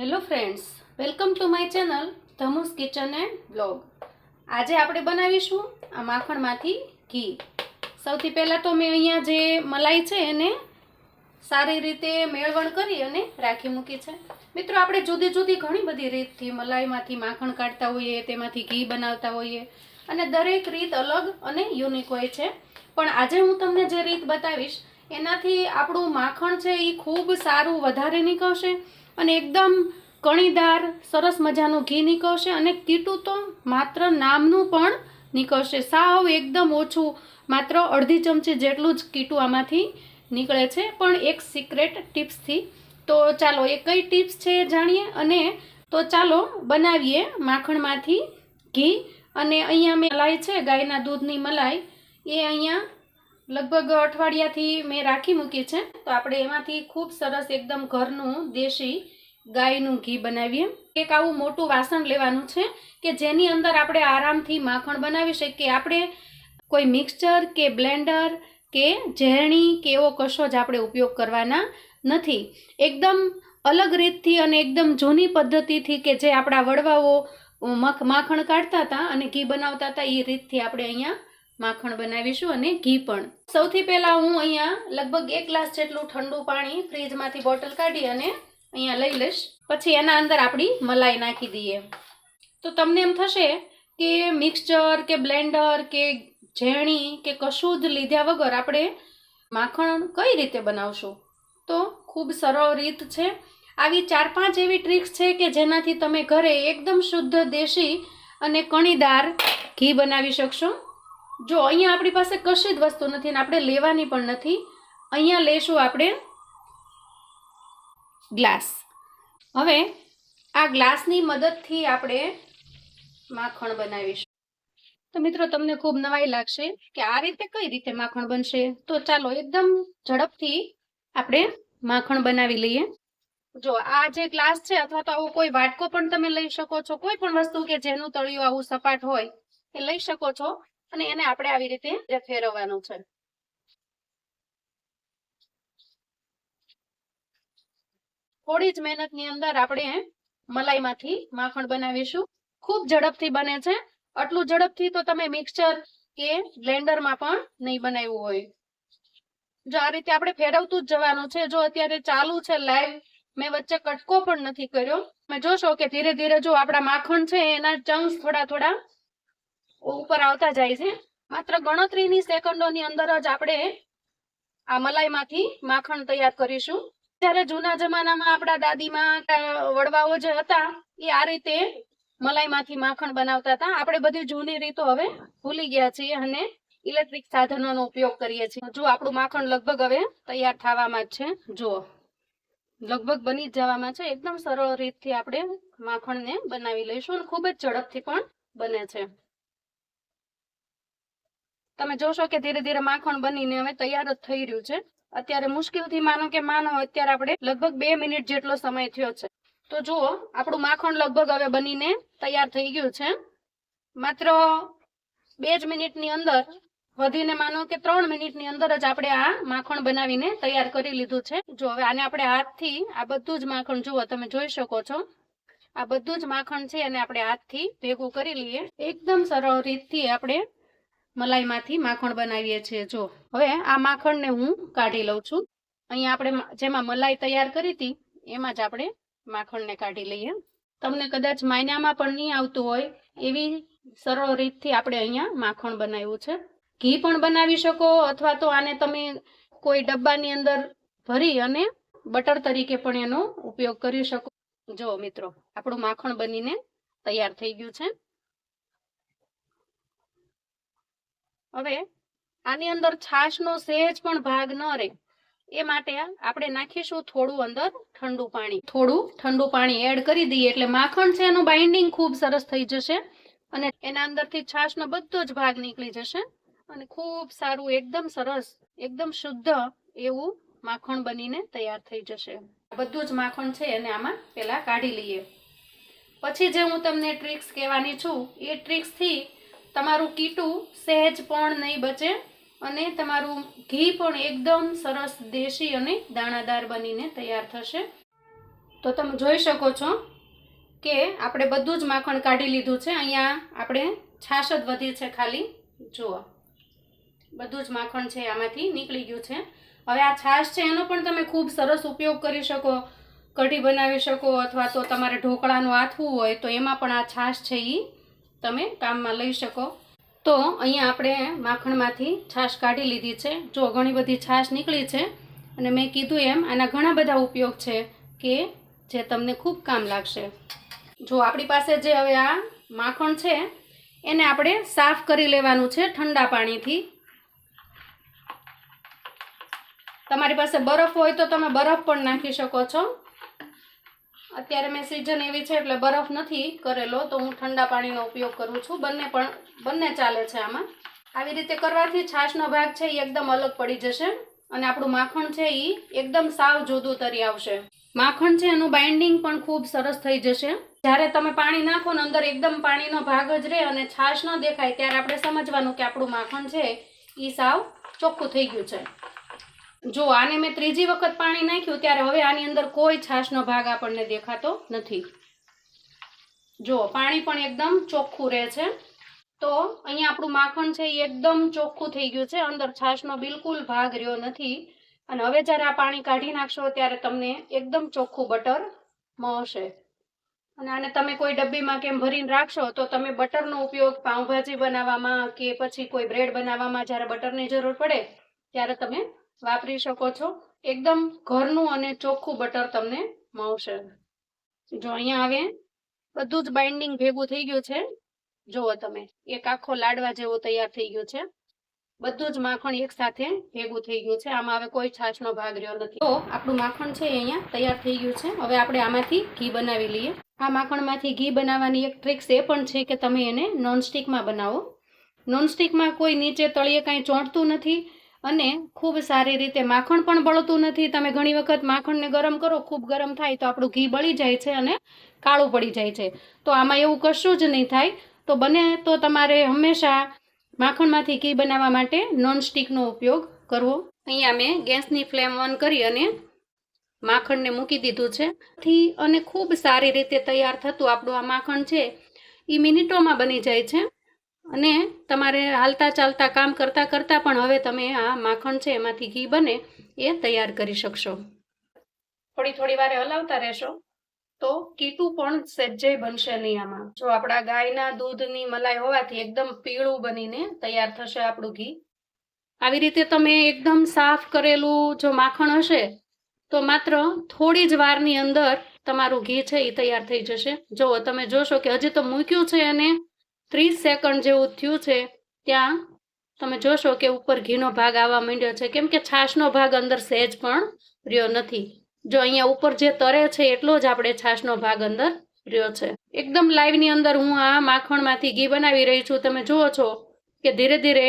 Hello friends, welcome to my channel ધમુસ kitchen and blog. આજે આપણે બનાવીશું આ માખણમાંથી ઘી. સૌથી પહેલાં તો મેં અહીંયા જે મલાઈ છે એને સારી રીતે મેળવણ કરી અને રાખી મૂકી છે. મિત્રો, આપણે જુદી જુદી ઘણી બધી રીતથી મલાઈમાંથી માખણ કાઢતા હોઈએ, તેમાંથી ઘી બનાવતા હોઈએ અને દરેક રીત અલગ અને યુનિક હોય છે. પણ આજે હું તમને જે રીત બતાવીશ, એનાથી આપણું માખણ છે એ ખૂબ સારું વધારે નીકળશે અને એકદમ કણીદાર, સરસ મજાનું ઘી નીકળશે અને કીટું તો માત્ર નામનું પણ નીકળશે. સાવ એકદમ ઓછું, માત્ર અડધી ચમચી જેટલું જ કીટું આમાંથી નીકળે છે. પણ એક સિક્રેટ ટિપ્સથી તો ચાલો, એ કઈ ટિપ્સ છે જાણીએ અને તો ચાલો બનાવીએ માખણમાંથી ઘી. અને અહીંયા મેં મલાઈ છે, ગાયના દૂધની મલાઈ. એ અહીંયા લગભગ અઠવાડિયાથી મેં રાખી મૂકી છે. તો આપણે એમાંથી ખૂબ સરસ એકદમ ઘરનું દેશી ગાયનું ઘી બનાવીએ. એક આવું મોટું વાસણ લેવાનું છે કે જેની અંદર આપણે આરામથી માખણ બનાવી શકીએ. આપણે કોઈ મિક્સચર કે બ્લેન્ડર કે ઝેરણી કે એવો કશો જ આપણે ઉપયોગ કરવાના નથી. એકદમ અલગ રીતથી અને એકદમ જૂની પદ્ધતિથી કે જે આપણા વડવાઓ માખણ કાઢતા હતા અને ઘી બનાવતા હતા, એ રીતથી આપણે અહીંયા માખણ બનાવીશું અને ઘી પણ. સૌથી પહેલાં હું અહીંયા લગભગ એક ગ્લાસ જેટલું ઠંડુ પાણી ફ્રીજમાંથી બોટલ કાઢી અને અહીંયા લઈ લઈશ. પછી એના અંદર આપણી મલાઈ નાખી દઈએ. તો તમને એમ થશે કે મિક્સચર કે બ્લેન્ડર કે ઝેણી કે કશું જ લીધા વગર આપણે માખણ કઈ રીતે બનાવશું? તો ખૂબ સરળ રીત છે. આવી ચાર પાંચ એવી ટ્રિક્સ છે કે જેનાથી તમે ઘરે એકદમ શુદ્ધ દેશી અને કણીદાર ઘી બનાવી શકશો. જો અહીંયા આપણી પાસે કશી જ વસ્તુ નથી ને આપણે લેવાની પણ નથી, અહીંયા લેશું આપણે ગ્લાસ. હવે આ ગ્લાસની મદદથી આપણે માખણ બનાવીશું. તો મિત્રો, તમને ખૂબ નવાઈ લાગશે કે આ રીતે કઈ રીતે માખણ બનશે. તો ચાલો એકદમ ઝડપથી આપણે માખણ બનાવી લઈએ. જો આ જે ગ્લાસ છે અથવા તો આવો કોઈ વાટકો પણ તમે લઈ શકો છો, કોઈ પણ વસ્તુ કે જેનું તળિયું આવું સપાટ હોય, એ લઈ શકો છો. અને એને આપણે આવી રીતે ફેરવવાનું છે. થોડી જ મહેનતની અંદર આપણે મલાઈમાંથી માખણ બનાવીશું. ખૂબ ઝડપથી બને છે. આટલું ઝડપથી તો તમે મિક્સચર કે બ્લેન્ડરમાં પણ નહીં બનાવ્યું હોય. જો આ રીતે આપણે ફેરવતું જ જવાનું છે. જો અત્યારે ચાલુ છે લાઈવ મેં વચ્ચે કટકો પણ નથી કર્યો. તમે જોશો કે ધીરે ધીરે જો આપણા માખણ છે એના ચંક્સ થોડા થોડા ઉપર આવતા જાય છે. માત્ર ગણતરીની સેકન્ડોની અંદર જ આપણે આ મલાઈમાંથી માખણ તૈયાર કરીશું. ત્યારે જૂના જમાનામાં આપણા દાદીમાં વડવાઓ જે હતા, એ આ રીતે મલાઈમાંથી માખણ બનાવતા હતા. આપણે બધી જૂની રીતો હવે ભૂલી ગયા છીએ અને ઇલેક્ટ્રિક સાધનોનો ઉપયોગ કરીએ છીએ. જો આપણું માખણ લગભગ હવે તૈયાર થવામાં જ છે. જુઓ. લગભગ બની જવામાં છે. એકદમ સરળ રીતથી આપણે માખણને બનાવી લઈશું અને ખૂબ જ ઝડપથી પણ બને છે. તમે જોશો કે ધીરે ધીરે માખણ બનીને હવે તૈયાર જ થઈ રહ્યું છે. અત્યારે મુશ્કેલથી માનો કે માનો, અત્યારે આપણે લગભગ બે મિનિટ જેટલો સમય થયો છે. તો જુઓ, આપણું માખણ લગભગ હવે બનીને તૈયાર થઈ ગયું છે. માત્ર બે જ મિનિટની અંદર, વધીને માનો કે ત્રણ મિનિટની અંદર જ આપણે આ માખણ બનાવીને તૈયાર કરી લીધું છે. જો હવે આને આપણે હાથથી, આ બધું જ માખણ જુઓ, તમે જોઈ શકો છો. આ બધું જ માખણ છે અને આપણે હાથથી ભેગું કરી લઈએ. એકદમ સરળ રીતથી આપણે મલાઈમાંથી માખણ બનાવીએ છીએ. જો, હવે આ માખણને હું કાઢી લઉં છું. અહીંયા આપણે જેમાં મલાઈ તૈયાર કરી હતી, એમાં જ આપણે માખણને કાઢી લઈએ. તમને કદાચ માયનામાં પણ નહીં આવતું હોય, એવી સરળ રીતથી આપણે અહીંયા માખણ બનાવ્યું છે. ઘી પણ બનાવી શકો, અથવા તો આને તમે કોઈ ડબ્બાની અંદર ભરી અને બટર તરીકે પણ એનો ઉપયોગ કરી શકો. જો મિત્રો, આપણું માખણ બનીને તૈયાર થઈ ગયું છે. હવે આની અંદર છાશનો સહેજ પણ ભાગ ન રહે. એ માટે આપણે નાખીશું થોડું અંદર ઠંડુ પાણી. થોડું ઠંડુ પાણી એડ કરી દઈએ એટલે માખણ છે એનું બાઇન્ડિંગ ખૂબ સરસ થઈ જશે અને એના અંદરથી છાશનો બધો જ ભાગ નીકળી જશે અને ખૂબ સારું, એકદમ સરસ, એકદમ શુદ્ધ એવું માખણ બનીને તૈયાર થઈ જશે. બધું જ માખણ છે એને આમાં પહેલા કાઢી લઈએ. પછી જે હું તમને ટ્રિક્સ કહેવાની છું, એ ટ્રિક્સથી તમારું કીટું સહેજ પણ નહીં બચે અને તમારું ઘી પણ એકદમ સરસ દેશી અને દાણાદાર બનીને તૈયાર થશે. તો તમે જોઈ શકો છો કે આપણે બધું જ માખણ કાઢી લીધું છે. અહીંયા આપણે છાશ જ વધી છે ખાલી. જુઓ. બધું જ માખણ છે આમાંથી નીકળી ગયું છે. હવે આ છાશ છે એનો પણ તમે ખૂબ સરસ ઉપયોગ કરી શકો. કઢી બનાવી શકો અથવા તો તમારે ઢોકળાનું આથવું હોય તો એમાં પણ આ છાશ છે એ તમે કામમાં લઈ શકો. તો અહીંયા આપણે માખણમાંથી છાશ કાઢી લીધી છે. જો ઘણી બધી છાશ નીકળી છે અને મેં કીધું એમ આના ઘણા બધા ઉપયોગ છે કે જે તમને ખૂબ કામ લાગશે. જો આપણી પાસે જે હવે આ માખણ છે, એને આપણે સાફ કરી લેવાનું છે ઠંડા પાણીથી. તમારી પાસે બરફ હોય તો તમે બરફ પણ નાખી શકો છો. અત્યારે મેં સિઝન એવી છે એટલે બરફ નથી કરેલો, તો હું ઠંડા પાણીનો ઉપયોગ કરું છું. બંને પણ, બંને ચાલે છે આમાં. આવી રીતે કરવાથી છાશનો ભાગ છે એ એકદમ અલગ પડી જશે અને આપણું માખણ છે એ એકદમ સાવ જુદું તરી આવશે. માખણ છે એનું બાઇન્ડિંગ પણ ખૂબ સરસ થઈ જશે. જ્યારે તમે પાણી નાખો ને અંદર એકદમ પાણીનો ભાગ જ રહે અને છાશ ન દેખાય, ત્યારે આપણે સમજવાનું કે આપણું માખણ છે એ સાવ ચોખ્ખું થઈ ગયું છે. જો આને મેં ત્રીજી વખત પાણી નાખ્યું ત્યારે હવે આની અંદર કોઈ છાશનો ભાગ આપણને દેખાતો નથી. જો, પાણી પણ એકદમ ચોખ્ખું રહે છે. તો અહીંયા આપણું માખણ છે એ એકદમ ચોખ્ખું થઈ ગયું છે. અંદર છાશનો બિલકુલ ભાગ રહ્યો નથી. અને હવે જ્યારે આ પાણી કાઢી નાખશો ત્યારે તમને એકદમ ચોખ્ખું બટર મળશે. અને આને તમે કોઈ ડબ્બીમાં કેમ ભરીને રાખશો તો તમે બટરનો ઉપયોગ પાઉંભાજી બનાવવામાં કે પછી કોઈ બ્રેડ બનાવવામાં જ્યારે બટરની જરૂર પડે ત્યારે તમે વાપરી શકો છો. એકદમ ઘરનું અને ચોખ્ખું બટર તમને મળશે. જો અહીંયા હવે બધું જ બાઇન્ડિંગ ભેગું થઈ ગયું છે. જુઓ તમે, એક આખો લાડવા જેવો તૈયાર થઈ ગયો છે. બધું જ માખણ એક સાથે ભેગું થઈ ગયું છે. આમાં હવે કોઈ છાશનો ભાગ રહ્યો નથી. તો આપણું માખણ છે અહીંયા તૈયાર થઈ ગયું છે. હવે આપણે આમાંથી ઘી બનાવી લઈએ. આ માખણમાંથી ઘી બનાવવાની એક ટ્રિક્સ એ પણ છે કે તમે એને નોનસ્ટિકમાં બનાવો. નોનસ્ટિકમાં કોઈ નીચે તળિયે કાંઈ ચોંટતું નથી. અને ખૂબ સારી રીતે માખણ પણ બળતું નથી. તમે ઘણી વખત માખણને ગરમ કરો, ખૂબ ગરમ થાય તો આપણું ઘી બળી જાય છે અને કાળું પડી જાય છે. તો આમાં એવું કશું જ નહીં થાય. તો બને તો તમારે હંમેશા માખણમાંથી ઘી બનાવવા માટે નોનસ્ટિકનો ઉપયોગ કરવો. અહીંયા મેં ગેસની ફ્લેમ ઓન કરી અને માખણને મૂકી દીધું છે. થી અને ખૂબ સારી રીતે તૈયાર થતું આપણું આ માખણ છે એ મિનિટોમાં બની જાય છે. અને તમારે હાલતા ચાલતા કામ કરતાં કરતાં પણ હવે તમે આ માખણ છે, એમાંથી ઘી બને, એ તૈયાર કરી શકશો. થોડી થોડી વારે હલાવતા રહેશો, તો કીટું પણ સજ્જય બનશે નહીં આમાં. જો આપણા ગાયના દૂધની મલાઈ હોવાથી એકદમ પીળું બનીને તૈયાર થશે આપણું ઘી. આવી રીતે તમે એકદમ સાફ કરેલું જો માખણ હશે, તો માત્ર થોડી જ વારની અંદર તમારું ઘી છે એ તૈયાર થઈ જશે. જો તમે જોશો કે હજી તો મૂક્યું છે અને ત્રીસ સેકન્ડ જેવું થયું છે, ત્યાં તમે જોશો કે ઉપર ઘીનો ભાગ આવવા માંડ્યો છે. કેમ કે છાશનો ભાગ અંદર સહેજ પણ રહ્યો નથી. જો અહીંયા ઉપર જે તરે છે, એટલો જ આપણે છાશનો ભાગ અંદર રહ્યો છે. એકદમ લાઈવની અંદર હું આ માખણમાંથી ઘી બનાવી રહી છું. તમે જુઓ છો કે ધીરે ધીરે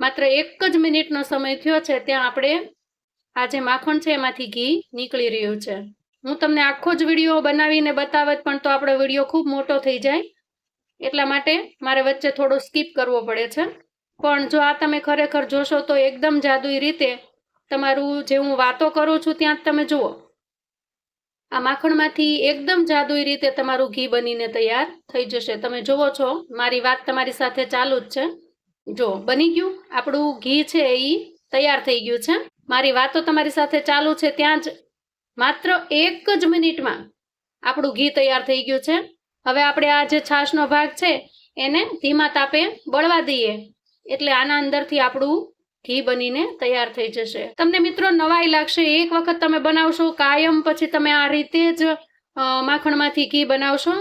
માત્ર એક જ મિનિટનો સમય થયો છે, ત્યાં આપણે આ જે માખણ છે, એમાંથી ઘી નીકળી રહ્યું છે. હું તમને આખો જ વીડિયો બનાવીને બતાવત, પણ તો આપણો વીડિયો ખૂબ મોટો થઈ જાય. એટલા માટે મારે વચ્ચે થોડો સ્કીપ કરવો પડે છે. પણ જો આ તમે ખરેખર જોશો તો એકદમ જાદુઈ રીતે તમારું જે હું વાતો કરું છું ત્યાં જ તમે જુઓ. આ માખણમાંથી એકદમ જાદુઈ રીતે તમારું ઘી બનીને તૈયાર થઈ જશે. તમે જુઓ છો, મારી વાત તમારી સાથે ચાલુ જ છે. જો, બની ગયું? આપણું ઘી છે એ તૈયાર થઈ ગયું છે. મારી વાતો તમારી સાથે ચાલુ છે ત્યાં જ. માત્ર એક જ મિનિટમાં આપણું ઘી તૈયાર થઈ ગયું છે. હવે આપણે આ જે છાશનો ભાગ છે, એને ધીમા તાપે બળવા દઈએ. એટલે આના અંદરથી આપણું ઘી બનીને તૈયાર થઈ જશે. તમને મિત્રો નવાઈ લાગશે, એક વખત તમે બનાવશો, કાયમ પછી તમે આ રીતે જ માખણમાંથી ઘી બનાવશો.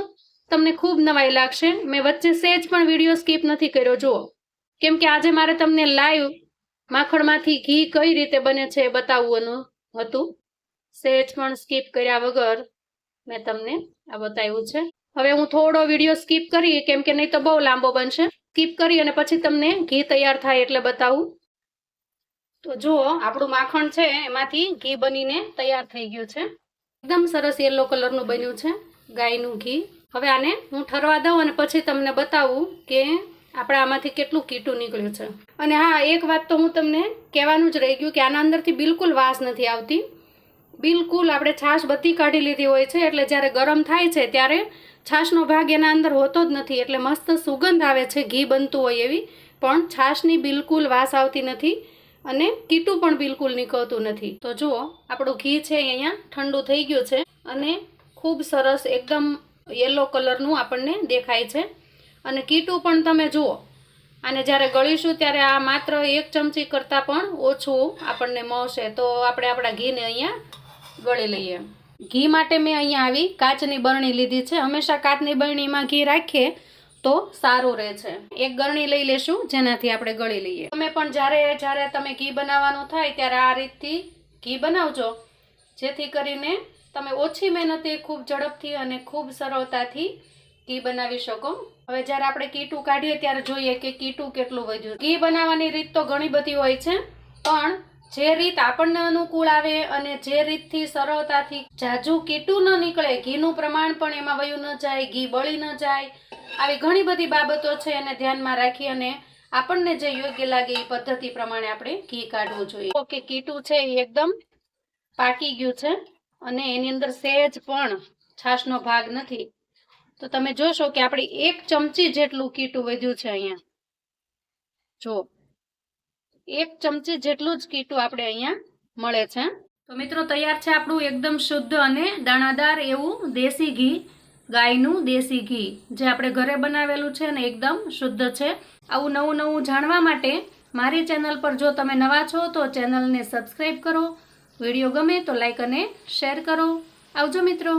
તમને ખૂબ નવાઈ લાગશે. મેં વચ્ચે સેજ પણ વીડિયો સ્કીપ નથી કર્યો, જુઓ. કેમ કે આજે મારે તમને લાઈવ માખણમાંથી ઘી કઈ રીતે બને છે એ બતાવવાનું હતું. સેજ પણ સ્કીપ કર્યા વગર મેં તમને આ બતાવ્યું છે. હવે હું થોડો વીડિયો સ્કીપ કરી, કેમ કે નહીં તો બહુ લાંબો બનશે. સ્કીપ કરી અને પછી તમને ઘી તૈયાર થાય એટલે બતાવું. તો જુઓ, આપણું માખણ છે, એમાંથી ઘી બનીને તૈયાર થઈ ગયું છે. એકદમ સરસ યલો કલરનું બન્યું છે, ગાયનું ઘી. હવે આને હું ઠરવા દઉં અને પછી તમને બતાવું કે આપણે આમાંથી કેટલું કીટું નીકળ્યું છે. અને હા, એક વાત તો હું તમને કહેવાનું જ રહી ગયું કે આના અંદરથી બિલકુલ વાસ નથી આવતી. બિલકુલ આપણે છાશ બધી કાઢી લીધી હોય છે, એટલે જ્યારે ગરમ થાય છે, ત્યારે છાશનો ભાગ એના અંદર હોતો જ નથી, એટલે મસ્ત સુગંધ આવે છે, ઘી બનતું હોય એવી. પણ છાશની બિલકુલ વાસ આવતી નથી અને કીટું પણ બિલકુલ નીકળતું નથી. તો જુઓ, આપણું ઘી છે અહીંયા ઠંડુ થઈ ગયું છે અને ખૂબ સરસ એકદમ યલો કલરનું આપણને દેખાય છે. અને કીટું પણ તમે જુઓ અને જ્યારે ગળીશું ત્યારે આ માત્ર એક ચમચી કરતાં પણ ઓછું આપણને મળશે. તો આપણે આપણા ઘીને અહીંયા ગળી લઈએ. ઘી માટે મેં અહીંયા આવી, કાચની બરણી લીધી છે. હંમેશા કાચની બરણીમાં ઘી રાખીએ તો સારું રહે છે. એક ગરણી લઈ લેશું, જેનાથી આપણે ગળી લઈએ. તમે પણ જ્યારે જ્યારે તમે ઘી બનાવવાનું થાય ત્યારે આ રીતથી ઘી બનાવજો, જેથી કરીને તમે ઓછી મહેનતે ખૂબ ઝડપથી અને ખૂબ સરળતાથી ઘી બનાવી શકો. હવે જ્યારે આપણે કીટું કાઢીએ ત્યારે જોઈએ કે કીટું કેટલું વધ્યું. ઘી બનાવવાની રીત તો ઘણી બધી હોય છે, પણ જે રીત આપણને અનુકૂળ આવે અને જે રીતથી સરળતાથી જાજુ કીટું ન નીકળે, ઘીનું પ્રમાણ પણ એમાં વયું ન જાય, ઘી બળી ન જાય, આવી ઘણી બધી બાબતો છે એને ધ્યાનમાં રાખી અને આપણને જે યોગ્ય લાગે એ પદ્ધતિ પ્રમાણે આપણે ઘી કાઢવું જોઈએ. ઓકે કીટું છે એ એકદમ પાકી ગયું છે અને એની અંદર સહેજ પણ છાશનો ભાગ નથી. તો તમે જોશો કે આપણે એક ચમચી જેટલું કીટું વધ્યું છે અહીંયા. જો એક ચમચી જેટલું જ કીટું આપણે અહીંયા મળે છે. તો મિત્રો, તૈયાર છે આપણું એકદમ શુદ્ધ અને દાણાદાર એવું દેશી ઘી, ગાયનું દેશી ઘી, જે આપણે ઘરે બનાવેલું છે ને એકદમ શુદ્ધ છે. આવું નવું નવું જાણવા માટે મારી ચેનલ પર જો તમે નવા છો, તો ચેનલને સબસ્ક્રાઈબ કરો. વીડિયો ગમે તો લાઈક અને શેર કરો. આવજો મિત્રો.